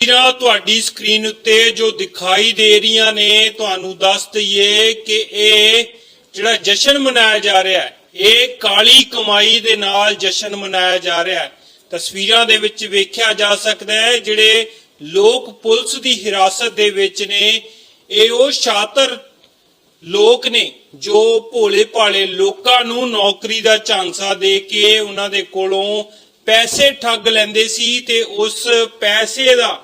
ਤਸਵੀਰਾਂ ਤੁਹਾਡੀ ਸਕਰੀਨ ਉੱਤੇ ਜੋ ਦਿਖਾਈ ਦੇ ਰਹੀਆਂ ਨੇ, ਤੁਹਾਨੂੰ ਦੱਸ ਦਈਏ ਕਿ ਇਹ ਜਿਹੜਾ ਜਸ਼ਨ ਮਨਾਇਆ ਜਾ ਰਿਹਾ ਹੈ, ਇਹ ਕਾਲੀ ਕਮਾਈ ਦੇ ਨਾਲ ਜਸ਼ਨ ਮਨਾਇਆ ਜਾ ਰਿਹਾ ਹੈ। ਤਸਵੀਰਾਂ ਦੇ ਵਿੱਚ ਵੇਖਿਆ ਜਾ ਸਕਦਾ ਹੈ, ਜਿਹੜੇ ਲੋਕ ਪੁਲਿਸ ਦੀ ਹਿਰਾਸਤ ਦੇ ਵਿੱਚ ਨੇ, ਇਹ ਉਹ ਸ਼ਾਤਰ ਲੋਕ ਨੇ, ਜੋ ਭੋਲੇ ਭਾਲੇ ਲੋਕਾਂ ਨੂੰ ਨੌਕਰੀ ਦਾ ਝਾਂਸਾ ਦੇ ਕੇ ਉਹਨਾਂ ਦੇ ਕੋਲੋਂ ਪੈਸੇ ਠੱਗ ਲੈਂਦੇ ਸੀ ਤੇ ਉਸ ਪੈਸੇ ਦਾ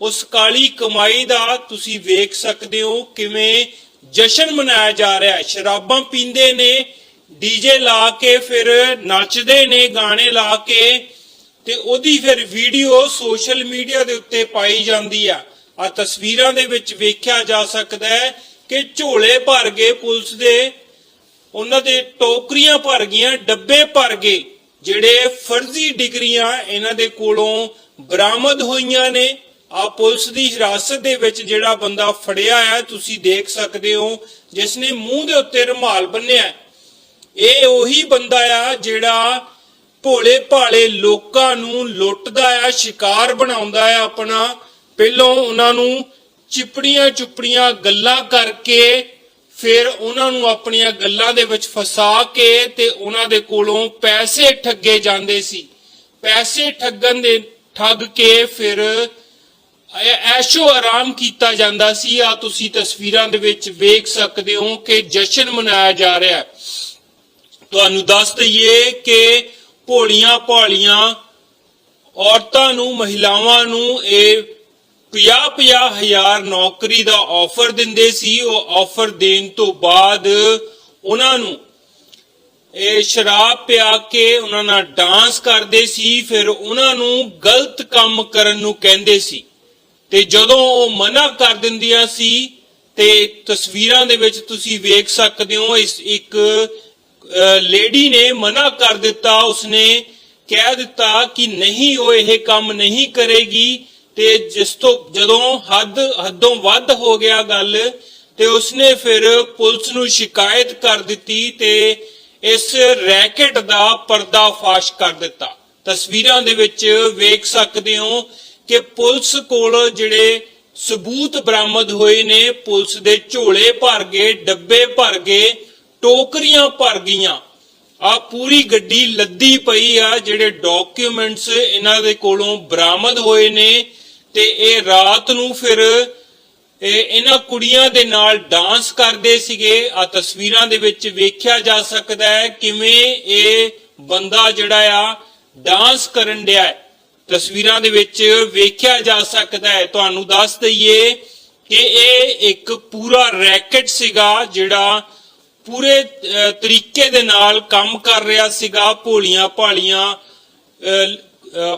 ਉਸ ਕਾਲੀ ਕਮਾਈ ਦਾ ਤੁਸੀਂ ਵੇਖ ਸਕਦੇ ਹੋ ਕਿਵੇਂ ਜਸ਼ਨ ਮਨਾਇਆ ਜਾ ਰਿਹਾ ਹੈ। ਸ਼ਰਾਬਾਂ ਪੀਂਦੇ ਨੇ ਡੀਜੇ ਲਾ ਕੇ ਫਿਰ ਨੱਚਦੇ ਨੇ, ਗਾਣੇ ਲਾ ਕੇ ਤੇ ਉਹਦੀ ਫਿਰ ਵੀਡੀਓ ਸੋਸ਼ਲ ਮੀਡੀਆ ਦੇ ਉੱਤੇ ਪਾਈ ਜਾਂਦੀ ਆ। ਆ ਤਸਵੀਰਾਂ ਦੇ ਵਿੱਚ ਵੇਖਿਆ ਜਾ ਸਕਦਾ ਹੈ ਕਿ ਝੋਲੇ ਭਰ ਗਏ ਪੁਲਿਸ ਦੇ। ਉਹਨਾਂ ਦੇ ਟੋਕਰੀਆਂ ਭਰ ਗਈਆਂ, ਡੱਬੇ ਭਰ ਗਏ, ਜਿਹੜੇ ਫਰਜ਼ੀ ਡਿਗਰੀਆਂ ਇਹਨਾਂ ਦੇ ਕੋਲੋਂ ਬਰਾਮਦ ਹੋਈਆਂ ਨੇ। ਆ ਪੁਲਿਸ ਦੀ ਹਿਰਾਸਤ ਦੇ ਵਿੱਚ ਜਿਹੜਾ ਬੰਦਾ ਫੜਿਆ ਹੈ, ਤੁਸੀਂ ਦੇਖ ਸਕਦੇ ਹੋ, ਜਿਸ ਨੇ ਮੂੰਹ ਦੇ ਉੱਤੇ ਰੁਮਾਲ ਬੰਨਿਆ ਇਹ ਉਹੀ ਬੰਦਾ ਆ ਜਿਹੜਾ ਭੋਲੇ ਭਾਲੇ ਲੋਕਾਂ ਨੂੰ ਲੁੱਟਦਾ ਆ, ਸ਼ਿਕਾਰ ਬਣਾਉਂਦਾ ਆ ਆਪਣਾ। ਪਹਿਲੋਂ ਉਹਨਾਂ ਨੂੰ ਚਿਪੜੀਆਂ ਚੁਪੜੀਆਂ ਗੱਲਾਂ ਕਰਕੇ, ਫਿਰ ਉਹਨਾਂ ਨੂੰ ਆਪਣੀਆਂ ਗੱਲਾਂ ਦੇ ਵਿੱਚ ਫਸਾ ਕੇ ਤੇ ਉਹਨਾਂ ਦੇ ਕੋਲੋਂ ਪੈਸੇ ਠੱਗੇ ਜਾਂਦੇ ਸੀ। ਪੈਸੇ ਠੱਗਣ ਦੇ ਠੱਗ ਕੇ ਫਿਰ ਐਸ਼ੋ ਆਰਾਮ ਕੀਤਾ ਜਾਂਦਾ ਸੀ। ਆ ਤੁਸੀਂ ਤਸਵੀਰਾਂ ਦੇ ਵਿੱਚ ਵੇਖ ਸਕਦੇ ਹੋ ਕਿ ਜਸ਼ਨ ਮਨਾਇਆ ਜਾ ਰਿਹਾ ਹੈ। ਤੁਹਾਨੂੰ ਦੱਸ ਦਈਏ ਕਿ ਭੋਲੀਆਂ ਭੋਲੀਆਂ ਔਰਤਾਂ ਨੂੰ, ਮਹਿਲਾਵਾਂ ਨੂੰ ਇਹ 50-50 ਹਜ਼ਾਰ ਨੌਕਰੀ ਦਾ ਆਫਰ ਦਿੰਦੇ ਸੀ। ਉਹ ਆਫਰ ਦੇਣ ਤੋਂ ਬਾਅਦ ਉਹਨਾਂ ਨੂੰ ਇਹ ਸ਼ਰਾਬ ਪਿਆ ਕੇ ਉਹਨਾਂ ਨਾਲ ਡਾਂਸ ਕਰਦੇ ਸੀ। ਫਿਰ ਉਹਨਾਂ ਨੂੰ ਗਲਤ ਕੰਮ ਕਰਨ ਨੂੰ ਕਹਿੰਦੇ ਸੀ। ਤੇ ਜਦੋਂ ਉਹ ਮਨਾ ਕਰ ਦਿੰਦੀਆਂ ਸੀ ਤੇ ਤਸਵੀਰਾਂ ਦੇ ਵਿੱਚ ਤੁਸੀਂ ਵੇਖ ਸਕਦੇ ਹੋ, ਇਸ ਇੱਕ ਲੇਡੀ ਨੇ ਮਨਾ ਕਰ ਦਿੱਤਾ, ਉਸਨੇ ਕਹਿ ਦਿੱਤਾ ਕਿ ਨਹੀਂ, ਉਹ ਇਹ ਕੰਮ ਨਹੀਂ ਕਰੇਗੀ ਤੇ ਜਿਸ ਤੋਂ, ਜਦੋਂ ਹੱਦ, ਹੱਦੋਂ ਵੱਧ ਹੋ ਗਿਆ ਗੱਲ, ਤੇ ਉਸਨੇ ਫਿਰ ਪੁਲਿਸ ਨੂੰ ਸ਼ਿਕਾਇਤ ਕਰ ਦਿੱਤੀ ਤੇ ਇਸ ਰੈਕਟ ਦਾ ਪਰਦਾਫਾਸ਼ ਕਰ ਦਿੱਤਾ। ਤਸਵੀਰਾਂ ਦੇ ਵਿੱਚ ਵੇਖ ਸਕਦੇ ਹੋ ਕਿ ਪੁਲਿਸ ਕੋਲ ਜਿਹੜੇ ਸਬੂਤ ਬਰਾਮਦ ਹੋਏ ਨੇ, ਪੁਲਿਸ ਦੇ ਝੋਲੇ ਭਰ ਗਏ, ਡੱਬੇ ਭਰ ਗਏ, ਟੋਕਰੀਆਂ ਭਰ ਗਈਆਂ। ਆ ਪੂਰੀ ਗੱਡੀ ਲੱਦੀ ਪਈ ਆ, ਜਿਹੜੇ ਡਾਕੂਮੈਂਟਸ ਇਹਨਾਂ ਦੇ ਕੋਲੋਂ ਬਰਾਮਦ ਹੋਏ ਨੇ ਤੇ ਇਹ ਰਾਤ ਨੂੰ ਫਿਰ ਇਹਨਾਂ ਕੁੜੀਆਂ ਦੇ ਨਾਲ ਡਾਂਸ ਕਰਦੇ ਸੀਗੇ। ਆ ਤਸਵੀਰਾਂ ਦੇ ਵਿੱਚ ਵੇਖਿਆ ਜਾ ਸਕਦਾ ਹੈ ਕਿਵੇਂ ਇਹ ਬੰਦਾ ਜਿਹੜਾ ਆ ਡਾਂਸ ਕਰਨ ਡਿਆ ਹੈ। ਤਸਵੀਰਾਂ ਦੇ ਵਿੱਚ ਵੇਖਿਆ ਜਾ ਸਕਦਾ ਹੈ। ਤੁਹਾਨੂੰ ਦੱਸ ਦਈਏ ਕਿ ਇਹ ਇੱਕ ਪੂਰਾ ਰੈਕਟ ਸੀਗਾ ਜਿਹੜਾ ਪੂਰੇ ਤਰੀਕੇ ਦੇ ਨਾਲ ਕੰਮ ਕਰ ਰਿਹਾ ਸੀਗਾ। ਭੋਲੀਆਂ ਭਾਲੀਆਂ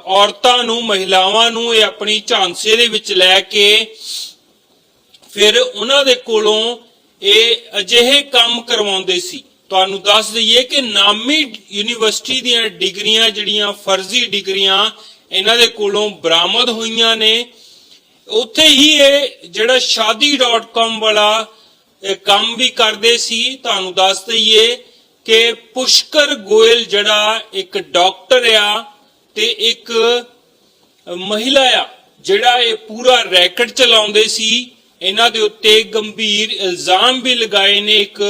ਔਰਤਾਂ ਨੂੰ, ਮਹਿਲਾਵਾਂ ਨੂੰ ਇਹ ਆਪਣੀ ਝਾਂਸੇ ਦੇ ਵਿੱਚ ਲੈ ਕੇ ਫਿਰ ਉਹਨਾਂ ਦੇ ਕੋਲੋਂ ਇਹ ਅਜਿਹੇ ਕੰਮ ਕਰਵਾਉਂਦੇ ਸੀ। ਤੁਹਾਨੂੰ ਦੱਸ ਦਈਏ ਕਿ ਨਾਮੀ ਯੂਨੀਵਰਸਿਟੀ ਦੀਆਂ ਡਿਗਰੀਆਂ ਜਿਹੜੀਆਂ, ਫਰਜ਼ੀ ਡਿਗਰੀਆਂ ਇਹਨਾਂ ਦੇ ਕੋਲੋਂ ਬਰਾਮਦ ਹੋਈਆਂ ਨੇ। ਉੱਥੇ ਹੀ ਇਹ ਜਿਹੜਾ shaadi.com ਵਾਲਾ ਕੰਮ ਵੀ ਕਰਦੇ ਸੀ। ਤੁਹਾਨੂੰ ਦੱਸ ਦਈਏ ਕਿ ਪੁਸ਼ਕਰ ਗੋਇਲ ਜਿਹੜਾ ਇੱਕ ਡਾਕਟਰ ਆ ਤੇ ਇੱਕ ਮਹਿਲਾ ਆ, ਜਿਹੜਾ ਇਹ ਪੂਰਾ ਰੈਕਟ ਚਲਾਉਂਦੇ ਸੀ। ਇਹਨਾਂ ਦੇ ਉੱਤੇ ਗੰਭੀਰ ਇਲਜ਼ਾਮ ਵੀ ਲਗਾਏ ਨੇ ਇੱਕ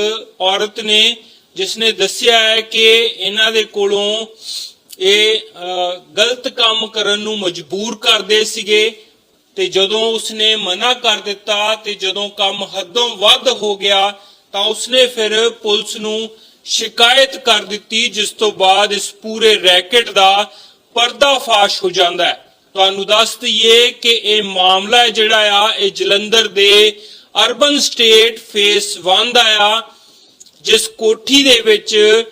ਔਰਤ ਨੇ, ਜਿਸ ਨੇ ਦੱਸਿਆ ਹੈ ਕਿ ਇਹਨਾਂ ਦੇ ਕੋਲੋਂ ਇਹ ਗਲਤ ਕੰਮ ਕਰਨ ਨੂੰ ਮਜਬੂਰ ਕਰਦੇ ਸੀਗੇ ਤੇ ਜਦੋਂ ਉਸਨੇ ਮਨਾ ਕਰ ਦਿੱਤਾ ਤੇ ਜਦੋਂ ਕੰਮ ਹੱਦੋਂ ਵੱਧ ਹੋ ਗਿਆ ਤਾਂ ਉਸਨੇ ਫਿਰ ਪੁਲਿਸ ਨੂੰ ਸ਼ਿਕਾਇਤ ਕਰ ਦਿੱਤੀ, ਜਿਸ ਤੋਂ ਬਾਅਦ ਇਸ ਪੂਰੇ ਰੈਕਟ ਦਾ ਪਰਦਾਫਾਸ਼ ਹੋ ਜਾਂਦਾ ਹੈ। ਤੁਹਾਨੂੰ ਦੱਸ ਦਈਏ ਕਿ ਇਹ ਮਾਮਲਾ ਜਿਹੜਾ ਆ, ਇਹ ਜਲੰਧਰ ਦੇ ਅਰਬਨ ਸਟੇਟ ਫੇਸ 1 ਦਾ ਆ, ਜਿਸ ਕੋਠੀ ਦੇ ਵਿੱਚ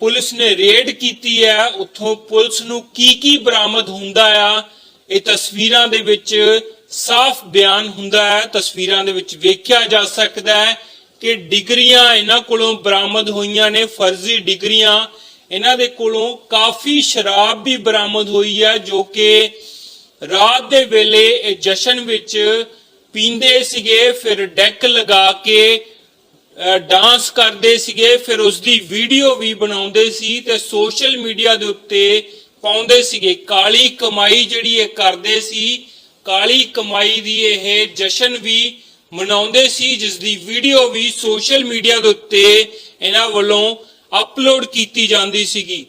ਪੁਲਿਸ ਨੇ ਰੇਡ ਕੀਤੀ ਹੈ, ਉੱਥੋਂ ਪੁਲਿਸ ਨੂੰ ਕੀ ਕੀ ਬਰਾਮਦ ਹੁੰਦਾ ਆ, ਇਹ ਤਸਵੀਰਾਂ ਦੇ ਵਿੱਚ ਸਾਫ਼ ਬਿਆਨ ਹੁੰਦਾ ਹੈ, ਤਸਵੀਰਾਂ ਦੇ ਵਿੱਚ ਵੇਖਿਆ ਜਾ ਸਕਦਾ ਹੈ ਕਿ ਡਿਗਰੀਆਂ ਇਹਨਾਂ ਕੋਲੋਂ ਬਰਾਮਦ ਹੋਈਆਂ ਨੇ, ਫਰਜ਼ੀ ਡਿਗਰੀਆਂ ਇਹਨਾਂ ਦੇ ਕੋਲੋਂ ਕਾਫੀ ਸ਼ਰਾਬ ਵੀ ਬਰਾਮਦ ਹੋਈ ਹੈ, ਜੋ ਕਿ ਰਾਤ ਦੇ ਵੇਲੇ ਇਹ ਜਸ਼ਨ ਵਿੱਚ ਪੀਂਦੇ ਸੀਗੇ, ਫਿਰ ਡੈਕ ਲਗਾ ਕੇ ਡਾਂਸ ਕਰਦੇ ਸੀਗੇ, ਫਿਰ ਉਸ ਦੀ ਵੀਡੀਓ ਵੀ ਬਣਾਉਂਦੇ ਸੀ ਤੇ ਸੋਸ਼ਲ ਮੀਡੀਆ ਦੇ ਉੱਤੇ ਪਾਉਂਦੇ ਸੀਗੇ। ਕਾਲੀ ਕਮਾਈ ਜਿਹੜੀ ਇਹ ਕਰਦੇ ਸੀ, ਕਾਲੀ ਕਮਾਈ ਦੀ ਇਹ ਜਸ਼ਨ ਵੀ ਮਨਾਉਂਦੇ ਸੀ ਜਿਸ ਦੀ ਵੀਡੀਓ ਵੀ ਸੋਸ਼ਲ ਮੀਡੀਆ ਦੇ ਉੱਤੇ ਇਹਨਾਂ ਵੱਲੋਂ ਅਪਲੋਡ ਕੀਤੀ ਜਾਂਦੀ ਸੀਗੀ।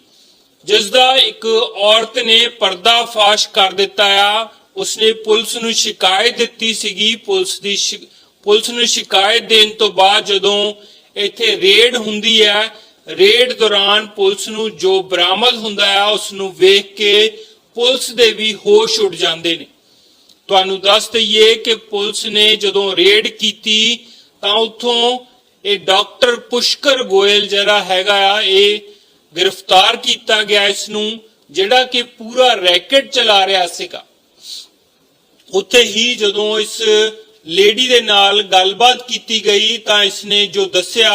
ਜਿਸ ਦਾ ਇੱਕ ਔਰਤ ਨੇ ਪਰਦਾ ਫਾਸ਼ ਕਰ ਦਿੱਤਾ ਆ। ਉਸਨੇ ਪੁਲਿਸ ਨੂੰ ਸ਼ਿਕਾਇਤ ਦਿੱਤੀ ਸੀਗੀ, ਪੁਲਿਸ ਦੀ ਪੁਲਿਸ ਨੂੰ ਸ਼ਿਕਾਇਤ ਦੇਣ ਤੋਂ ਬਾਅਦ ਜਦੋਂ ਇੱਥੇ ਰੇਡ ਹੁੰਦੀ ਹੈ, ਰੇਡ ਦੌਰਾਨ ਪੁਲਿਸ ਨੂੰ ਜੋ ਬਰਾਮਦ ਹੁੰਦਾ ਹੈ ਉਸ ਨੂੰ ਵੇਖ ਕੇ ਪੁਲਿਸ ਦੇ ਵੀ ਹੋਸ਼ ਉੱਡ ਜਾਂਦੇ ਨੇ। ਤੁਹਾਨੂੰ ਦੱਸ ਦਈਏ ਕਿ ਪੁਲਿਸ ਨੇ ਜਦੋਂ ਰੇਡ ਕੀਤੀ, ਤਾਂ ਉੱਥੋਂ ਇਹ ਡਾਕਟਰ ਪੁਸ਼ਕਰ ਗੋਇਲ ਜਿਹੜਾ ਹੈਗਾ ਆ, ਇਹ ਗ੍ਰਿਫਤਾਰ ਕੀਤਾ ਗਿਆ ਇਸ ਨੂੰ ਜਿਹੜਾ ਕਿ ਪੂਰਾ ਰੈਕਟ ਚਲਾ ਰਿਹਾ ਸੀਗਾ। ਉੱਥੇ ਹੀ ਜਦੋਂ ਇਸ ਲੇਡੀ ਦੇ ਨਾਲ ਗੱਲਬਾਤ ਕੀਤੀ ਗਈ ਤਾਂ ਇਸਨੇ ਜੋ ਦੱਸਿਆ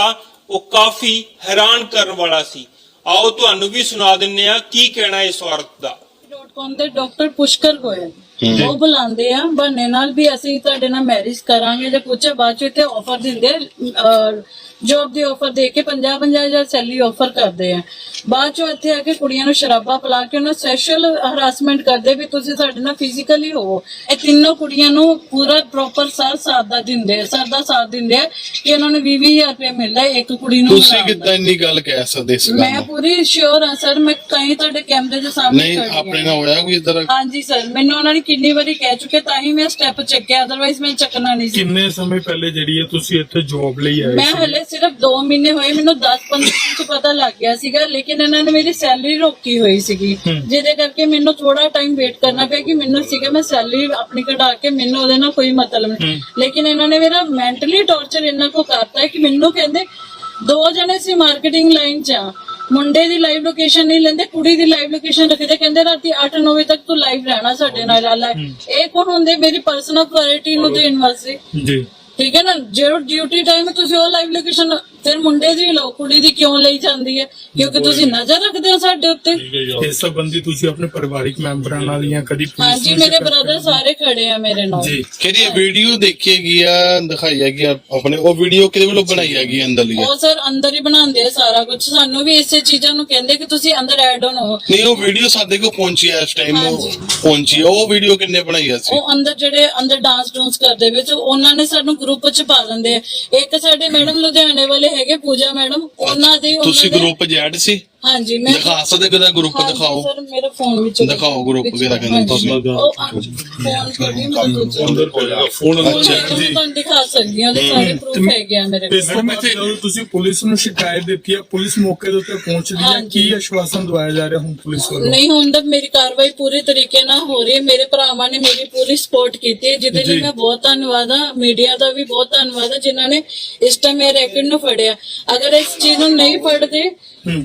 ਉਹ ਕਾਫੀ ਹੈਰਾਨ ਕਰਨ ਵਾਲਾ ਸੀ। ਆਓ ਤੁਹਾਨੂੰ ਵੀ ਸੁਣਾ ਦਿੰਨੇ ਆ ਕੀ ਕਹਿਣਾ ਇਸ ਔਰਤ ਦਾ। ਡਾਟ ਕਾਮ ਤੇ ਡਾਕਟਰ ਪੁਸ਼ਕਰ ਗੋਇਲ ਉਹ ਬੁਲਾਉਂਦੇ ਆ ਬਹਾਨੇ ਨਾਲ ਵੀ ਅਸੀਂ ਤੁਹਾਡੇ ਨਾਲ ਮੈਰਿਜ ਕਰਾਂਗੇ ਜਾਂ ਕੁਛ ਬਾਅਦ ਚ ਇੱਥੇ ਆਫਰ ਦਿੰਦੇ ਜੋਬ ਦੀ ਆਫਰ ਦੇ ਕੇ 50 50000 ਸੈਲਰੀ ਆਫਰ ਕਰਦੇ ਆ। ਬਾਅਦ ਚ ਇੱਥੇ ਆ ਕੇ ਕੁੜੀਆਂ ਨੂੰ ਸ਼ਰਾਬਾ ਪਿਲਾ ਕੇ ਉਹਨਾਂ ਸੈਸ਼ਲ ਹਰਾਸਮੈਂਟ ਕਰਦੇ ਵੀ ਤੁਸੀਂ ਸਾਡੇ ਨਾਲ ਫਿਜ਼ੀਕਲੀ ਹੋਵੋ ਇਹ ਤਿੰਨੋਂ ਕੁੜੀਆਂ ਨੂੰ ਪੂਰਾ ਪ੍ਰੋਪਰ ਸਰ ਸਾਥ ਦਾ ਦਿੰਦੇ ਆ ਸਰ ਦਾ ਸਾਥ ਦਿੰਦੇ ਆ ਕਿ ਉਹਨਾਂ ਨੂੰ 20000 ਰੁਪਏ ਮਿਲਦਾ ਇੱਕ ਕੁੜੀ ਨੂੰ ਤੁਸੀਂ। ਕਿੱਦਾਂ ਇੰਨੀ ਗੱਲ ਕਹਿ ਸਕਦੇ ਇਸ ਗੱਲ ਮੈਂ ਪੂਰੀ ਸ਼ੋਰ ਹਾਂ ਸਰ ਮੈਂ ਕਈ ਤੁਹਾਡੇ ਕੈਮਰੇ ਦੇ ਸਾਹਮਣੇ ਨਹੀਂ। ਆਪਣੇ ਨਾਲ ਹੋਇਆ ਕੋਈ ਇਦਾਂ ਹਾਂਜੀ ਸਰ ਮੈਨੂੰ ਉਹਨਾਂ ਨੇ ਕਿੰਨੀ ਵਾਰੀ ਕਹਿ ਚੁੱਕੇ ਤਾਂ ਹੀ ਮੈਂ ਸਟੈਪ ਚੱਕਿਆ ਅਦਰਵਾਈਜ਼ ਮੈਂ ਚੱਕਣਾ ਨਹੀਂ ਸੀ। ਕਿੰਨੇ ਸਮੇਂ ਪਹਿਲੇ ਜਿਹੜੀ ਹੈ ਤੁਸੀਂ ਇੱਥੇ ਜੌਬ ਲਈ ਆਏ ਮੈਂ ਹਲੇ ਸਿਰਫ 2 ਮਹੀਨੇ ਹੋਏ ਮੈਨੂੰ 10-15 ਦਿਨ ਚ ਪਤਾ ਲੱਗ ਗਿਆ ਸੀਗਾ ਲੇਕਿਨ ਇਹਨਾਂ ਨੇ ਮੇਰੀ ਸੈਲਰੀ ਰੋਕੀ ਹੋਈ ਸੀਗੀ। ਜਿਹਦੇ ਕਰਕੇ ਮੈਨੂੰ ਥੋੜਾ ਟਾਈਮ ਵੇਟ ਕਰਨਾ ਪਿਆ ਕਿ ਮੈਨੂੰ ਸੀਗਾ ਮੈਂ ਸੈਲਰੀ ਆਪਣੀ ਕਢਾ ਕੇ ਮੈਨੂੰ ਉਹਦੇ ਨਾਲ ਕੋਈ ਮਤਲਬ ਨਹੀਂ। ਲੇਕਿਨ ਇਹਨਾਂ ਨੇ ਮੇਰਾ ਮੈਂਟਲੀ ਟੌਰਚਰ ਇੰਨਾ ਕੋ ਕਰਤਾ ਕਿ ਮੈਨੂੰ ਕਹਿੰਦੇ ਦੋ ਜਣੇ ਸੀ ਮਾਰਕੀਟਿੰਗ ਲਾਈਨ ਚ। ਮੁੰਡੇ ਦੀ ਲਾਈਵ ਲੋਕੇਸ਼ਨ ਨਹੀਂ ਲੈਂਦੇ ਕੁੜੀ ਦੀ ਲਾਈਵ ਲੋਕੇਸ਼ਨ ਰੱਖਦੇ ਕਹਿੰਦੇ ਰਾਤੀ 8-9 ਵਜੇ ਤੱਕ ਤੂੰ ਲਾਈਵ ਰਹਿਣਾ ਸਾਡੇ ਨਾਲ ਇਹ ਕੌਣ ਹੁੰਦੇ? ਮੇਰੀ ਪਰਸਨਲ ਪ੍ਰਾਇੋਰਟੀ ਨੂੰ ਦੇਣ ਵਾਸਤੇ। ਜੀ। ਠੀਕ ਹੈ ਨਾ ਜਿਹੜਾ ਡਿਊਟੀ ਟਾਈਮ ਤੁਸੀਂ ਉਹ ਲਾਈਵ ਲੋਕੇਸ਼ਨ ਫਿਰ ਮੁੰਡੇ ਦੀ ਲਓ ਕੁੜੀ ਦੀ ਕਿਉਂ ਲਈ ਜਾਂਦੀ ਹੈ? ਕਿਉਂਕਿ ਤੁਸੀਂ ਨਜ਼ਰ ਰੱਖਦੇ ਹੋ ਸਾਡੇ ਉੱਤੇ। ਇਸ ਸੰਬੰਧੀ ਤੁਸੀਂ ਆਪਣੇ ਪਰਿਵਾਰਿਕ ਮੈਂਬਰਾਂ ਨਾਲ ਜਾਂ ਕਦੀ ਹਾਂਜੀ ਮੇਰੇ ਬ੍ਰਦਰ ਸਾਰੇ ਖੜੇ ਆ ਮੇਰੇ ਨਾਲ। ਜੀ। ਕਿਹੜੀ ਵੀਡੀਓ ਦੇਖੀ ਗਈ ਆ ਦਿਖਾਈ ਹੈਗੀ ਆ ਆਪਣੇ। ਉਹ ਵੀਡੀਓ ਕਿਹਦੇ ਵੱਲੋਂ ਬਣਾਈ ਹੈਗੀ ਅੰਦਰਲੀ ਉਹ ਸਰ ਅੰਦਰ ਹੀ ਬਣਾਉਂਦੇ ਆ ਸਾਰਾ ਕੁਝ ਸਾਨੂੰ ਵੀ ਇਸੇ ਚੀਜ਼ਾਂ ਨੂੰ ਕਹਿੰਦੇ ਕਿ ਤੁਸੀਂ ਅੰਦਰ ਐਡ ਆਨ ਹੋ ਨਹੀਂ ਉਹ ਵੀਡੀਓ ਸਾਡੇ ਕੋਲ ਪਹੁੰਚੀ ਆ ਇਸ ਟਾਈਮ ਉਹ। ਪਹੁੰਚੀ ਉਹ ਵੀਡੀਓ ਕਿੰਨੇ ਬਣਾਈ ਆ ਸੀ ਉਹ ਅੰਦਰ ਜਿਹੜੇ ਅੰਦਰ ਡਾਂਸ ਡੂੰਸ ਕਰਦੇ ਵਿੱਚ ਉਹਨਾਂ ਨੇ ਸਾਨੂੰ ਗਰੁੱਪ ਚ ਪਾ ਦਿੰਦੇ ਆ। ਇੱਕ ਸਾਡੇ ਮੈਡਮ ਲੁਧਿਆਣੇ ਵਾਲੇ ਹੈਗੇ ਪੂਜਾ ਮੈਡਮ ਉਹਨਾਂ ਦੇ ਤੁਸੀਂ ਦੇ- ਗਰੁੱਪ ਜੈਡ ਸੀ? ਹਾਂਜੀ ਮੈਂ ਦਿਖਾ ਸਕਦੇ ਕਿਹਦਾ ਗਰੁੱਪ ਹਾਂਜੀ ਦਿਖਾਓ। ਸਰ ਮੇਰੇ ਫੋਨ ਵਿੱਚ ਦਿਖਾਓ ਕਿਹੜਾ ਕਹਿੰਦੇ ਹਾਂਜੀ। ਤੁਸੀਂ। ਫੋਨ ਮੈਂ ਫੋਨ ਅੱਛਾ। ਅੱਛਾ, ਜੀ। ਤੁਹਾਨੂੰ ਦਿਖਾ ਸਕਦੀ ਹਾਂ ਉਹਦੇ ਸਾਰੇ ਪ੍ਰੂਫ ਹੈਗੇ ਆ ਮੇਰੇ ਕੋਲ। ਇਸ ਤੋਂ ਬਾਅਦ ਜਦੋਂ ਤੁਸੀਂ ਪੁਲਿਸ ਨੂੰ ਸ਼ਿਕਾਇਤ ਦਿੱਤੀ ਹੈ ਪੁਲਿਸ ਮੌਕੇ ਦੇ ਉੱਤੇ ਪਹੁੰਚਦੀ ਹੈ। ਹਾਂਜੀ। ਕੀ ਆਸ਼ਵਾਸਨ ਦਵਾਇਆ ਜਾ ਰਿਹਾ ਹੁਣ ਪੁਲਿਸ ਵੱਲੋਂ? ਨਹੀਂ ਹੁਣ ਤੱਕ ਮੇਰੀ ਕਾਰਵਾਈ ਪੂਰੀ ਤਰੀਕੇ ਨਾਲ ਹੋ ਰਹੀ ਹੈ। ਮੇਰੇ ਭਰਾਵਾਂ ਨੇ ਮੇਰੀ ਪੂਰੀ ਸਪੋਰਟ ਕੀਤੀ ਹੈ ਜਿਹਦੇ ਲਈ ਜੀ। ਮੈਂ ਬਹੁਤ ਧੰਨਵਾਦ ਹਾਂ। ਮੀਡੀਆ ਦਾ ਵੀ ਬਹੁਤ ਧੰਨਵਾਦ ਹੈ ਜਿਨ੍ਹਾਂ ਨੇ ਇਸ ਟਾਈਮ ਮੇਰੇ ਰੈਕਡ ਨੂੰ ਫੜਿਆ। ਅਗਰ ਇਸ ਚੀਜ਼ ਨੂੰ ਨਹੀਂ ਫੜਦੇ ਹੂੰ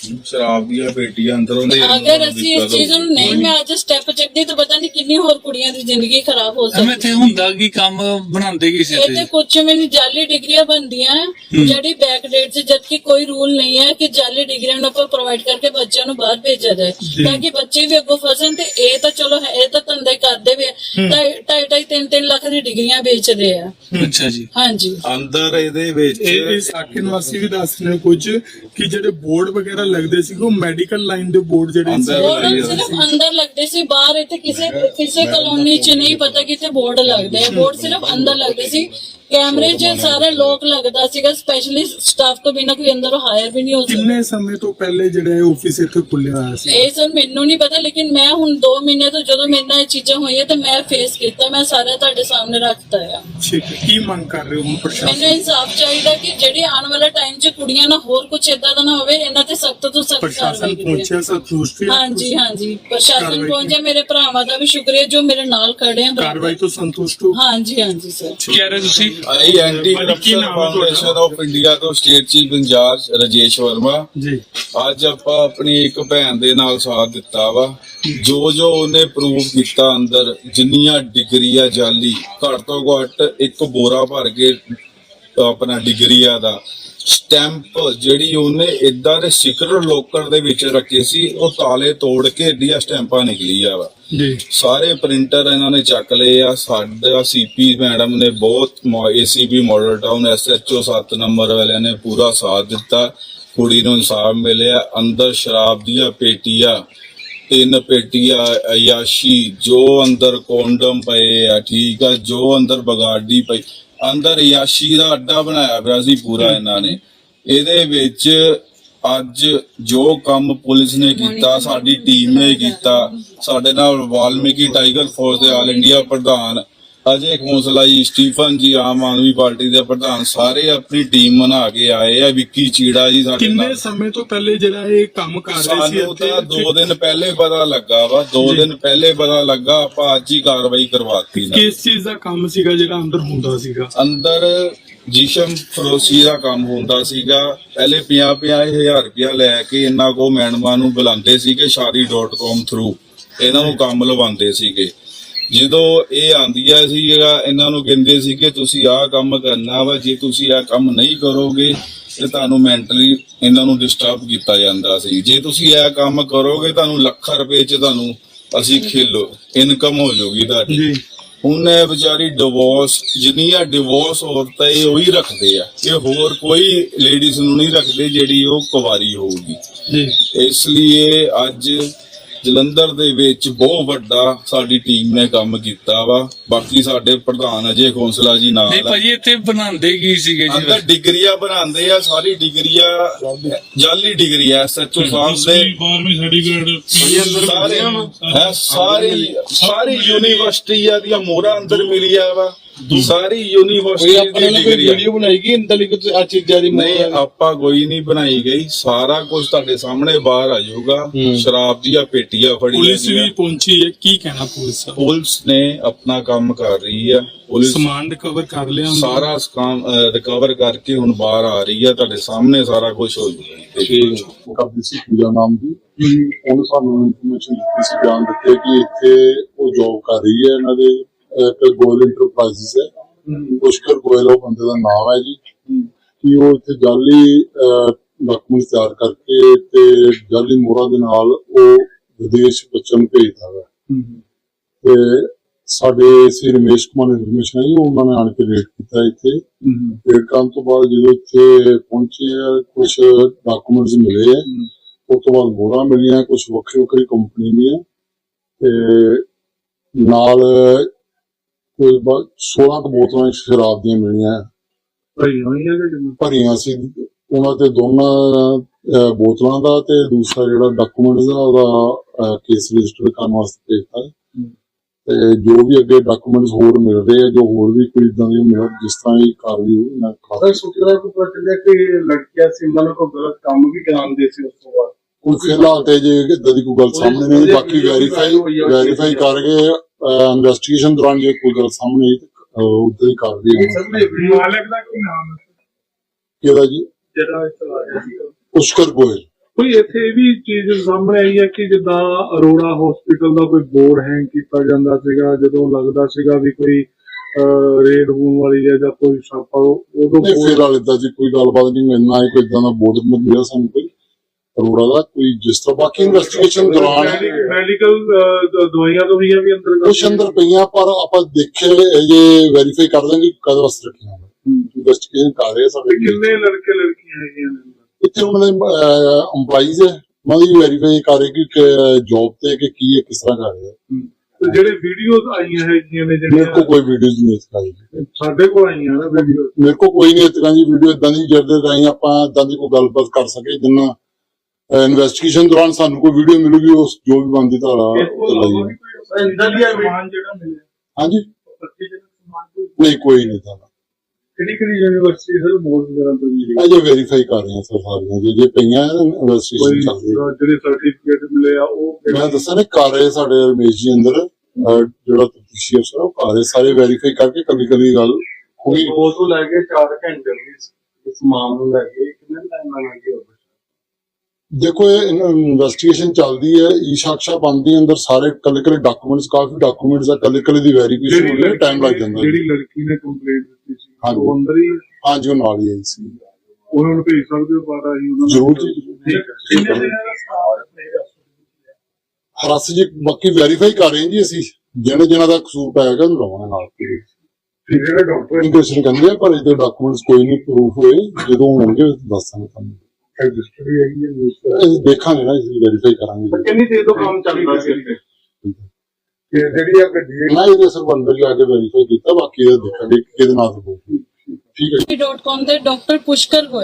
ਸ਼ਰਾਬ ਦੀਆਂ ਪੇਟੀਆਂ ਅੰਦਰੋਂ ਦੇ ਅਗਰ ਅਸੀਂ ਇਸ ਚੀਜ਼ ਨੂੰ ਨਹੀਂ ਮੈਂ ਅੱਜ ਸਟੈਪ ਚੱਕਦੀ ਤਾਂ ਪਤਾ ਨਹੀਂ ਕਿੰਨੀ ਹੋਰ ਕੁੜੀਆਂ ਦੀ ਜ਼ਿੰਦਗੀ ਖਰਾਬ ਹੋ ਐਵੇਂ ਸਕਦੀ। ਇੱਥੇ ਹੁੰਦਾ ਕੀ ਕੰਮ ਬਣਾਉਂਦੇ ਕੀ ਸੀ ਇਹ ਇੱਥੇ ਤੇ ਕੁਝ ਮੇਰੀ ਜਾਲੀ ਡਿਗਰੀਆਂ ਬਣਦੀਆਂ। ਹੈ, ਜਿਹੜੀ ਬੈਕ ਡੇਟ 'ਚ ਜਦਕਿ ਕੋਈ ਰੂਲ ਨਹੀਂ ਹੈ ਕਿ ਜਾਲੀ ਡਿਗਰੀਆਂ ਨੂੰ ਆਪਾਂ ਪ੍ਰੋਵਾਈਡ ਕਰਕੇ ਬੱਚਿਆਂ ਨੂੰ ਬਾਹਰ ਭੇਜਿਆ ਜਾਏ। ਤਾਂ ਕਿ ਬੱਚੇ ਵੀ ਅੱਗੋਂ ਫਸਣ ਤੇ ਇਹ ਤਾਂ ਚਲੋ ਹੈ ਇਹ ਤਾਂ ਧੰਦੇ ਕਰਦੇ ਵੀ। ਢਾਈ ਢਾਈ ਢਾਈ ਤਿੰਨ ਤਿੰਨ ਲੱਖ ਦੀ ਡਿਗਰੀਆਂ ਵੇਚਦੇ ਆ। ਅੱਛਾ ਜੀ। ਹਾਂਜੀ। ਅੰਦਰ ਇਹਦੇ ਵਿੱਚ ਇਹ ਇਹ ਸਾਕਿਨ ਵਾਸੀ ਵੀ ਦੱਸ ਰਹੇ ਨੇ ਕੁਝ ਕਿ ਜਿਹੜੇ ਬੋਰਡ ਵਗੈਰਾ ਲੱਗਦੇ ਸੀ ਉਹ ਮੈਡੀਕਲ ਲਾਈਨ ਦੇ ਬੋਰਡ ਜਿਹੜੇ ਸੀ ਅੰਦਰ ਬੋਰਡ ਸਿਰਫ ਅੰਦਰ ਲੱਗਦੇ ਸੀ ਬਾਹਰ ਇੱਥੇ ਕਿਸੇ ਕਿਸੇ ਕਲੋਨੀ 'ਚ ਨਹੀਂ ਪਤਾ ਕਿ ਇੱਥੇ ਬੋਰਡ ਲੱਗਦੇ ਆ। ਬੋਰਡ ਸਿਰਫ ਅੰਦਰ ਲੱਗਦੇ ਸੀ। ਕੈਮਰੇ 'ਚ ਸਾਰੇ ਲੋਕ ਲੱਗਦਾ ਸੀਗਾ ਸਪੈਸ਼ਲੀ ਸਟਾਫ ਤੋਂ ਬਿਨਾਂ ਕੋਈ ਅੰਦਰ ਹਾਇਰ ਵੀ ਨਹੀਂ ਹੋ ਸਕਦਾ। ਕਿੰਨੇ ਸਮੇਂ ਤੋਂ ਪਹਿਲੇ ਜਿਹੜਾ ਆਫਿਸ ਇੱਥੇ ਖੁੱਲਿਆ ਹੋਇਆ ਸੀ? ਇਹ ਸਰ ਮੈਨੂੰ ਨਹੀਂ ਪਤਾ ਲੇਕਿਨ ਮੈਂ ਹੁਣ 2 ਮਹੀਨੇ ਤੋਂ ਜਦੋਂ ਮੇਰੇ ਨਾਲ ਇਹ ਚੀਜ਼ਾਂ ਹੋਈਆਂ ਤਾਂ ਮੈਂ ਫੇਸ ਕੀਤਾ ਮੈਂ ਸਾਰਾ ਤੁਹਾਡੇ ਸਾਹਮਣੇ ਰੱਖਤਾ ਆ। ਠੀਕ ਹੈ। ਕੀ ਮੰਗ ਕਰ ਰਹੇ ਹੋ ਹੁਣ ਪ੍ਰਸ਼ਾਸਨ? ਮੈਨੂੰ ਇਨਸਾਫ ਚਾਹੀਦਾ ਕਿ ਜਿਹੜੀ ਆਉਣ ਵਾਲਾ ਟਾਈਮ 'ਚ ਕੁੜੀਆਂ ਨਾਲ ਹੋਰ ਕੁਝ ਇਦਾਂ ਦਾ ਨਾ ਹੋਵੇ ਇਹਨਾਂ ਤੇ ਸਖਤ ਤੋਂ ਸਖਤ ਪ੍ਰਸ਼ਾਸਨ ਪਹੁੰਚਿਆ ਸੰਤੁਸ਼ਟੀ? ਹਾਂਜੀ ਹਾਂਜੀ। ਪ੍ਰਸ਼ਾਸਨ ਪਹੁੰਚਿਆ ਮੇਰੇ ਭਰਾਵਾਂ ਦਾ ਵੀ ਸ਼ੁਕਰੀਆ ਜੋ ਮੇਰੇ ਨਾਲ ਖੜੇ ਆ। ਕਾਰਵਾਈ ਤੋਂ ਸੰਤੁਸ਼ਟ ਹੋ? ਹਾਂਜੀ ਹਾਂਜੀ ਸਰ। ਕਹਿ ਰਹੇ ਤੁਸੀਂ ਆਈ anti corruption? Foundation of India ਤੋਂ state chief incharge Rajesh Verma. Ji. ਅੱਜ ਆਪਾਂ ਆਪਣੀ ਇੱਕ ਭੈਣ ਦੇ ਨਾਲ ਸਾਥ ਦਿੱਤਾ ਵਾ। ਜੋ ਜੋ ਉਹਨੇ ਪ੍ਰੂਵ ਕੀਤਾ ਅੰਦਰ ਜਿੰਨੀਆਂ ਡਿਗਰੀਆਂ ਜਾਲੀ ਘੱਟ ਤੋਂ ਘੱਟ ਇੱਕ ਬੋਰਾ ਭਰ ਕੇ ਆਪਣਾ ਡਿਗਰੀਆਂ ਦਾ। ਸਟੈਂਪ ਜਿਹੜੀ ਉਹਨੇ ਇਦਾਂ ਦੇ ਸਿਕਰਟ ਲੋਕਰ ਦੇ ਵਿੱਚ ਰੱਖੇ ਸੀ ਉਹ ਤਾਲੇ ਤੋੜ ਕੇ ਏਡੀਆਂ ਸਟੈਂਪਾਂ ਨਿਕਲੀਆਂ ਵਾ। ਜੀ। ਸਾਰੇ ਪ੍ਰਿੰਟਰ ਇਹਨਾਂ ਨੇ ਚੱਕ ਲਏ ਆ ਸਾਡਾ ਸੀਪੀ ਮੈਡਮ ਨੇ ਬਹੁਤ ACP model town SHO 7 number ਵਾਲਿਆਂ ਨੇ ਪੂਰਾ ਸਾਥ ਦਿੱਤਾ। ਕੁੜੀ ਨੂੰ ਇਨਸਾਫ ਮਿਲਿਆ ਅੰਦਰ ਸ਼ਰਾਬ ਦੀਆਂ ਪੇਟੀਆਂ ਤਿੰਨ ਪੇਟੀਆਂ ਅਯਾਸ਼ੀ ਜੋ ਅੰਦਰ ਕੋਂਡਮ ਪਏ ਆ ਠੀਕ ਆ ਜੋ ਅੰਦਰ ਬਗਾੜੀ ਪਈ ਅੰਦਰ ਅਯਾਸ਼ੀ ਦਾ ਅੱਡਾ ਬਣਾਇਆ ਪਿਆ ਸੀ ਪੂਰਾ ਇਹਨਾਂ ਨੇ। ਇਹਦੇ ਵਿੱਚ ਅੱਜ ਜੋ ਕੰਮ ਪੁਲਿਸ ਨੇ ਕੀਤਾ ਸਾਡੀ ਟੀਮ ਨੇ ਕੀਤਾ। ਸਾਡੇ ਨਾਲ ਵਾਲਮੀਕੀ ਟਾਈਗਰ ਫੋਰਸ ਦੇ ਆਲ ਇੰਡੀਆ ਪ੍ਰਧਾਨ ਅਜੇ ਖੋਸਲਾ ਜੀ ਸਟੀਫਨ ਜੀ ਆਮ ਆਦਮੀ ਪਾਰਟੀ ਦੇ ਪ੍ਰਧਾਨ ਸਾਰੇ ਆਪਣੀ ਟੀਮ ਬਣਾ ਕੇ ਆਏ ਆ ਵਿੱਕੀ ਚੀੜਾ ਜੀ ਸਾਡੇ ਕਿੰਨੇ ਨਾਲ। ਸਮੇਂ ਤੋਂ ਪਹਿਲੇ ਜਿਹੜਾ ਇਹ ਕੰਮ ਕਰ ਰਹੇ ਸੀ ਸਾਨੂੰ ਤਾਂ ਦੋ ਦਿਨ ਪਹਿਲੇ ਪਤਾ ਲੱਗਾ ਵਾ ਦੋ ਦਿਨ ਪਹਿਲੇ ਪਤਾ ਲੱਗਾ ਆਪਾਂ ਅੱਜ ਹੀ ਕਾਰਵਾਈ ਕਰਵਾਤੀ ਨਾ ਕਿਸ ਚੀਜ਼ ਦਾ ਕੰਮ ਸੀਗਾ ਜਿਹੜਾ ਅੰਦਰ ਹੁੰਦਾ ਸੀਗਾ? ਅੰਦਰ ਜਿਸ਼ਮ ਫਰੋਸ਼ੀ ਦਾ ਕੰਮ ਹੁੰਦਾ ਸੀਗਾ। ਪਹਿਲੇ 50 ਹਜ਼ਾਰ ਰੁਪਇਆ ਲੈ ਕੇ ਇਹਨਾਂ ਕੋ ਮੈਡਮਾਂ ਨੂੰ ਬੁਲਾਉਂਦੇ ਸੀਗੇ shadi.com ਥਰੂ ਇਹਨਾਂ ਨੂੰ ਕੰਮ ਲਵਾਉਂਦੇ ਸੀਗੇ। ਜਦੋਂ ਇਹ ਆਂਦੀਆਂ ਸੀਗਾ ਇਹਨਾਂ ਨੂੰ ਕਹਿੰਦੇ ਸੀ ਕਿ ਤੁਸੀਂ ਆਹ ਕੰਮ ਕਰਨਾ ਵਾ ਜੇ ਤੁਸੀਂ ਆਹ ਕੰਮ ਨਹੀਂ ਕਰੋਗੇ ਤੇ ਤੁਹਾਨੂੰ ਮੈਂਟਲੀ ਇਹਨਾਂ ਨੂੰ ਡਿਸਟਰਬ ਕੀਤਾ ਜਾਂਦਾ ਸੀ। ਜੇ ਤੁਸੀਂ ਇਹ ਕੰਮ ਕਰੋਗੇ ਤੁਹਾਨੂੰ ਲੱਖਾਂ ਰੁਪਏ ਚ ਤੁਹਾਨੂੰ ਅਸੀਂ ਖੇਲੋ ਇਨਕਮ ਹੋ ਜਾਊਗੀ ਤੁਹਾਡੀ। ਜੀ। ਹੁਣ ਇਹ ਵਿਚਾਰੀ ਡਿਵੋਰਸ ਜਿੰਨੀਆਂ ਡਿਵੋਰਸ ਔਰਤਾਂ ਇਹ ਉਹੀ ਰੱਖਦੇ ਆ ਇਹ ਹੋਰ ਕੋਈ ਲੇਡੀਜ਼ ਨੂੰ ਨਹੀਂ ਰੱਖਦੇ ਜਿਹੜੀ ਉਹ ਕੁਵਾਰੀ ਹੋਊਗੀ। ਜੀ। ਇਸ ਲਈ ਅੱਜ ਜਲੰਧਰ ਦੇ ਵਿੱਚ ਬਹੁਤ ਵੱਡਾ ਸਾਡੀ ਟੀਮ ਨੇ ਕੰਮ ਕੀਤਾ ਵਾ। ਬਾਕੀ ਸਾਡੇ ਪ੍ਰਧਾਨ ਅਜੇ ਖੋਸਲਾ ਜੀ ਨਾਲ ਨਹੀਂ। ਭਾਜੀ ਇੱਥੇ ਬਣਾਉਂਦੇ ਕੀ ਸੀਗੇ ਜੀ ਅੰਦਰ ਡਿਗਰੀਆਂ ਬਣਾਉਂਦੇ ਆ ਸਾਰੀ ਡਿਗਰੀਆਂ ਜਾਲੀ ਡਿਗਰੀ ਐ ਸੱਚੋ ਸਾਹਿਬ ਦੇ। 12ਵੀਂ ਸਰਟੀਫਿਕੇਟ ਸਾਰੇ ਸਾਰੀ ਸਾਰੀ ਯੂਨੀਵਰਸਿਟੀਆਂ ਦੀਆਂ ਮੋਹਰਾਂ ਅੰਦਰ ਮਿਲੀਆਂ ਵਾ। ਸਾਰੀ ਕੋਈ ਯੂਨੀਵਰਸਿਟੀ ਆਪਣੇ ਦੀ ਨਾਲ ਕੋਈ ਡਿਗਰੀਆਂ ਵੀਡੀਓ ਬਣਾਏਗੀ ਇੰਦਾ ਲਿਖ ਆ ਚੀਜ਼ਾਂ ਦੀ ਨਹੀਂ ਆਪਾਂ ਕੋਈ ਨਹੀਂ ਬਣਾਈ ਗਈ। ਸਾਰਾ ਕੁਝ ਤੁਹਾਡੇ ਸਾਹਮਣੇ ਬਾਹਰ ਆ ਜਾਊਗਾ। ਸ਼ਰਾਬ ਦੀਆਂ ਪੇਟੀਆਂ ਫੜੀਆਂ ਪੁਲਿਸ ਵੀ ਗਈਆਂ। ਪਹੁੰਚੀ ਹੈ। ਕੀ ਕਹਿਣਾ ਪੁਲਿਸ? ਦਾ ਪੁਲਿਸ ਨੇ ਆਪਣਾ ਕੰਮ ਕਰ ਰਹੀ ਆ ਪੁਲਿਸ ਸਮਾਨ ਰਿਕਵਰ ਕਰ ਲਿਆ? ਸਾਰਾ ਕੰਮ ਰਿਕਵਰ ਕਰਕੇ ਹੁਣ ਬਾਹਰ ਆ ਰਹੀ ਆ ਤੁਹਾਡੇ ਸਾਹਮਣੇ ਸਾਰਾ ਕੁਝ ਹੋ ਜਾਊਗਾ। ਕਰਦੀ ਸੀ ਪੂਜਾ ਨਾਮ ਦੀ ਉਹਨੇ ਸਾਨੂੰ ਇਨਫੋਰਮੇਸ਼ਨ ਦਿੱਤੀ ਸੀ ਬਿਆਨ ਦਿੱਤੇ ਕਿ ਇੱਥੇ ਉਹ ਜੌਬ ਕਰ ਰਹੀ ਹੈ ਇਹਨਾਂ ਦੇ। ਇੱਕ ਗੋਇਲ ਇੰਟਰਪ੍ਰਾਈਜ਼ਸ ਹੈ। ਪੁਸ਼ਕਰ ਗੋਇਲ ਉਹ ਬੰਦੇ ਦਾ ਨਾਮ ਹੈ ਜੀ। ਕਿ ਉਹ ਇੱਥੇ ਜਾਲੀ ਡਾਕੂਮੈਂਟ ਤਿਆਰ ਕਰਕੇ ਤੇ ਜਾਲੀ ਮੋਹਰਾਂ ਦੇ ਨਾਲ ਉਹ ਵਿਦੇਸ਼ ਬੱਚਿਆਂ ਨੂੰ ਭੇਜਦਾ ਹੈ। ਤੇ ਸਾਡੇ ਸੀ ਰਮੇਸ਼ ਕੁਮਾਰ ਇਨਫੋਰਮੇਸ਼ਨ ਹੈ ਜੀ ਉਹਨਾਂ ਨੇ ਆਣ ਕੇ ਰੇਟ ਕੀਤਾ ਇੱਥੇ। ਰੇਟ ਕਰਨ ਤੋਂ ਬਾਅਦ ਜਦੋਂ ਇੱਥੇ ਪਹੁੰਚੇ ਕੁਝ ਡਾਕੂਮੈਂਟਸ ਮਿਲੇ ਆ। ਉਸ ਤੋਂ ਬਾਅਦ ਮੋਹਰਾਂ ਮਿਲੀਆਂ ਕੁਝ ਵੱਖਰੀ ਵੱਖਰੀ ਕੰਪਨੀ ਦੀਆਂ। ਤੇ ਨਾਲ ਕੋਈ ਬ- 16 ਕੁ ਬੋਤਲਾਂ ਸ਼ਰਾਬ ਦੀਆਂ ਮਿਲੀਆਂ। ਭਰੀਆਂ ਸੀ। ਉਹਨਾਂ ਤੇ ਦੋਨਾਂ ਬੋਤਲਾਂ ਦਾ ਤੇ ਦੂਸਰਾ ਜਿਹੜਾ ਡਾਕੂਮੈਂਟਸ ਦਾ ਉਹਦਾ ਕੇਸ ਰਜਿਸਟਰ ਕਰਨ ਵਾਸਤੇ ਭੇਜਤਾ ਤੇ ਜੋ ਵੀ ਅੱਗੇ ਡਾਕੂਮੈਂਟਸ ਹੋਰ ਮਿਲ ਰਹੇ ਆ ਜੋ ਹੋਰ ਵੀ ਕੋਈ ਇਦਾਂ ਦੀ ਮਿਲ ਜਿਸ ਤਰ੍ਹਾਂ ਹੀ ਕਾਰਵਾਈ ਹੋਊ ਨਾ ਸਰ ਸੂਚਨਾ ਤੋਂ ਪਤਾ ਚੱਲਿਆ ਕਿ ਲੜਕੀਆਂ ਸੀ ਉਹਨਾਂ ਨੂੰ ਕੋਈ ਗਲਤ ਕੰਮ ਵੀ ਕਰਾਉਂਦੇ ਸੀ ਉਸ ਤੋਂ ਬਾਅਦ। ਕੋਈ ਫਿਲਹਾਲ ਤੇ ਜੇ ਇਦਾਂ ਦੀ ਕੋਈ ਗੱਲ ਸਾਹਮਣੇ ਨਹੀਂ ਬਾਕੀ ਵੈਰੀਫਾਈ ਵੈਰੀਫਾਈ ਕਰਕੇ ਇਨਵੈਸਟੀਗੇਸ਼ਨ ਦੌਰਾਨ ਜੇ ਕੋਈ ਗੱਲ ਸਾਹਮਣੇ ਆਈ ਤਾਂ ਉਦਾਂ ਹੀ ਕਾਰਵਾਈ ਹੋਊਗੀ ਸਰ ਨੇ ਮਾਲਕ ਦਾ ਕੀ ਨਾਮ ਹੈ? ਕਿਹਦਾ ਜੀ? ਜਿਹੜਾ ਸੀ ਪੁਸ਼ਕਰ ਗੋਇਲ। ਕੋਈ ਇੱਥੇ ਇਹ ਵੀ ਚੀਜ਼ ਸਾਹਮਣੇ ਆਈ ਹੈ ਕਿ ਜਿੱਦਾਂ ਅਰੋੜਾ ਹਸਪੀਟਲ ਦਾ ਕੋਈ ਬੋਰਡ ਹੈਂਗ ਕੀਤਾ ਜਾਂਦਾ ਸੀਗਾ ਜਦੋਂ ਲੱਗਦਾ ਸੀਗਾ ਵੀ ਕੋਈ ਰੇਡ ਹੋਣ ਵਾਲੀ ਹੈ ਜਾਂ ਕੋਈ ਛਾਪਾ ਉਦੋਂ ਫਿਲਹਾਲ ਇਦਾਂ ਦੀ ਕੋਈ ਗੱਲਬਾਤ ਨਹੀਂ ਹੈ ਕੋਈ ਇਦਾਂ ਦਾ ਬੋਰਡ ਮਿਲਿਆ ਸਾਨੂੰ ਕੋਈ। ਅਰੋੜਾ ਦਾ ਕੋਈ ਜਿਸ ਤਰ੍ਹਾਂ ਬਾਕੀ ਇਨਵੈਸਟੀਗੇਸ਼ਨ ਦੌਰਾਨ ਮੈਡੀਕਲ ਦਵਾਈਆਂ ਤੋਂ ਵੀ ਹੈ ਵੀ ਅੰਦਰ ਕੁਛ ਅੰਦਰ ਪਈਆਂ ਪਰ ਆਪਾਂ ਦੇਖੇ ਇਹ ਵੈਰੀਫਾਈ ਕਰ ਲਾਂਗੇ ਕਦ ਵਾਸਤੇ ਰੱਖੀਆਂ ਇਨਵੈਸਟੀਗੇਸ਼ਨ ਕਰ ਰਹੇ ਆ ਸਾਡੇ ਕਿੰਨੇ ਲੜਕੇ ਲੜਕੀਆਂ ਹੈਗੀਆਂ ਨੇ ਇੱਥੇ ਉਹਨਾਂ ਦੇ EMPLOYEES ਹੈ ਉਹਨਾਂ ਦੀ ਵੈਰੀਫਾਈ ਕਰ ਰਹੇ ਕਿ ਜੌਬ ਤੇ ਕਿ ਕੀ ਹੈ ਕਿਸ ਤਰ੍ਹਾਂ ਕਰ ਰਹੇ ਆ ਤੇ ਜਿਹੜੇ ਵੀਡੀਓਜ਼ ਆਈਆਂ ਹੈਗੀਆਂ ਨੇ ਮੇਰੇ ਕੋਲ ਜਿਹੜੀਆਂ ਕੋਈ ਵੀਡੀਓਜ਼ ਨਹੀਂ ਦਿਖਾਈ ਸਾਡੇ ਕੋਲ ਆਈਆਂ ਨਾ ਵੀਡੀਓ ਮੇਰੇ ਕੋਲ ਕੋਈ ਨਹੀਂ ਇਤਨਾ ਦੀ ਵੀਡੀਓ ਇਦਾਂ ਦੀ ਜਿਹੜੇ ਰਾਹੀਂ ਆਪਾਂ ਇਦਾਂ ਦੀ ਕੋਈ ਗੱਲਬਾਤ ਕਰ ਸਕੇ ਜਿੰਨਾ ਇਨਵੈਸਟੀਗੇਸ਼ਨ ਦੌਰਾਨ ਸਾਨੂੰ ਕੋਈ ਵੀਡੀਓ ਮਿਲੂਗੀ ਉਸ ਜੋ ਵੀ ਬੰਦੀ ਧਾਰਾ ਚਲਾਈ ਇੰਦਰ ਦੀ ਸਮਾਨ ਜਿਹੜਾ ਮਿਲਿਆ ਹਾਂਜੀ? ਬੱਚੇ ਜਿਹੜਾ ਸਮਾਨ ਕੋਈ ਨਹੀਂ। ਕੋਈ ਨਹੀਂ ਤਾਂ। ਕਿਹੜੀ ਕਿਹੜੀ ਯੂਨੀਵਰਸਿਟੀ ਸਰ ਬੋਰਡ ਵਗੈਰਾ ਤੋਂ ਮਿਲੀ ਅਜੇ ਵੈਰੀਫਾਈ ਕਰ ਰਹੇ ਹਾਂ ਸਰ ਸਾਰੀਆਂ ਜੇ ਜੇ ਪਈਆਂ ਇਨਵੈਸਟੀਗੇਸ਼ਨ ਚੱਲ ਰਹੀ ਹੈ। ਕੋਈ ਜਿਹੜੇ ਸਰਟੀਫਿਕੇਟ ਮਿਲੇ ਆ ਉਹ ਮੈਂ ਦੱਸਿਆ ਨਾ ਕਰ ਰਹੇ ਸਾਡੇ ਰਮੇਸ਼ ਜੀ ਅੰਦਰ ਜਿਹੜਾ ਤਫਤੀਸ਼ੀ ਅਫਸਰ ਆ, ਉਹ ਕਰ ਰਹੇ ਸਾਰੇ ਵੈਰੀਫਾਈ ਕਰਕੇ ਕਦੀ ਕਦੀ ਗੱਲ ਹੋਈ। ਦੋ ਤੋਂ ਲੈ ਕੇ 4 ਘੰਟੇ ਵੀ ਇਸ ਮਾਮਲੇ ਨੂੰ ਲੈ ਕੇ ਕਿੰਨੇ ਟਾਈਮ ਨਾਲ ਲੱਗੇ ਹੋ ਦੇਖੋ ਇਹ ਇਨਵੈਸਟੀਗੇਸ਼ਨ ਚੱਲਦੀ ਹੈ। ਈ ਸਾਕਸ਼ਾ ਬੰਦੀ ਅੰਦਰ ਸਾਰੇ ਕੱਲੇ ਕੱਲੇ ਡਾਕੂਮੈਂਟਸ ਕਾਫੀ ਡਾਕੂਮੈਂਟਸ ਆ ਕੱਲੇ ਕੱਲੇ ਦੀ ਵੈਰੀਫਿਕੇਸ਼ਨ ਹੋਣੀ ਹੈ ਟਾਈਮ ਲੱਗ ਜਾਂਦਾ। ਜਿਹੜੀ ਲੜਕੀ ਨੇ ਕੰਪਲੇਂਟ ਦਿੱਤੀ ਸੀ। ਉਹ ਅੰਦਰ ਹੀ ਹਾਂਜੀ ਉਹ ਨਾਲ ਹੀ ਆਈ ਸੀ। ਉਹਨਾਂ ਨੂੰ ਭੇਜ ਸਕਦੇ ਹੋ ਬਾਰਾ ਹੀ? ਉਹਨਾਂ ਨੂੰ ਜ਼ਰੂਰ ਜੀ। ਠੀਕ ਹੈ। ਦਾ ਹਰਸ ਜੀ ਬਾਕੀ ਵੈਰੀਫਾਈ ਕਰ ਰਹੇ ਜੀ ਅਸੀਂ। ਜਿਹਨੇ ਜਿਹਨਾਂ ਦਾ ਕਸੂਰ ਪਾਏਗਾ ਉਹਨੂੰ ਲਵਾਂਗੇ ਨਾਲ। ਜਿਹੜੇ ਡਾਕਟਰ ਇਮੀਗ੍ਰੇਸ਼ਨ ਕਹਿੰਦੇ ਆ ਪਰ ਇਹਦੇ ਡਾਕੂਮੈਂਟਸ ਕੋਈ ਨਹੀਂ ਪ੍ਰੂਫ ਹੋਏ। ਜਦੋਂ ਹੋਣਗੇ ਦੱਸਾਂਗੇ ਤੁਹਾਨੂੰ। ਰਜਿਸਟਰੀ ਹੈਗੀ ਹੈ ਦੇਖਾਂਗੇ ਨਾ ਅਸੀਂ ਵੈਰੀਫਾਈ ਕਰਾਂਗੇ ਕਿੰਨੀ ਦੇਰ ਤੋਂ ਕੰਮ ਚੱਲਦਾ ਸੀ ਇੱਥੇ? ਕਿ ਜਿਹੜੀ ਆ ਗੱਡੀ ਮੈਂ ਇਹਦੇ ਸਿਰ ਅੰਦਰ ਜਾ ਕੇ ਵੈਰੀਫਾਈ ਕੀਤਾ ਬਾਕੀ ਇਹ ਦੇਖਾਂਗੇ ਕਿਹਦੇ ਨਾਲ ਠੀਕ ਹੈ ਡਾਕਟਰ ਪੁਸ਼ਕਰ ਹੋਏ।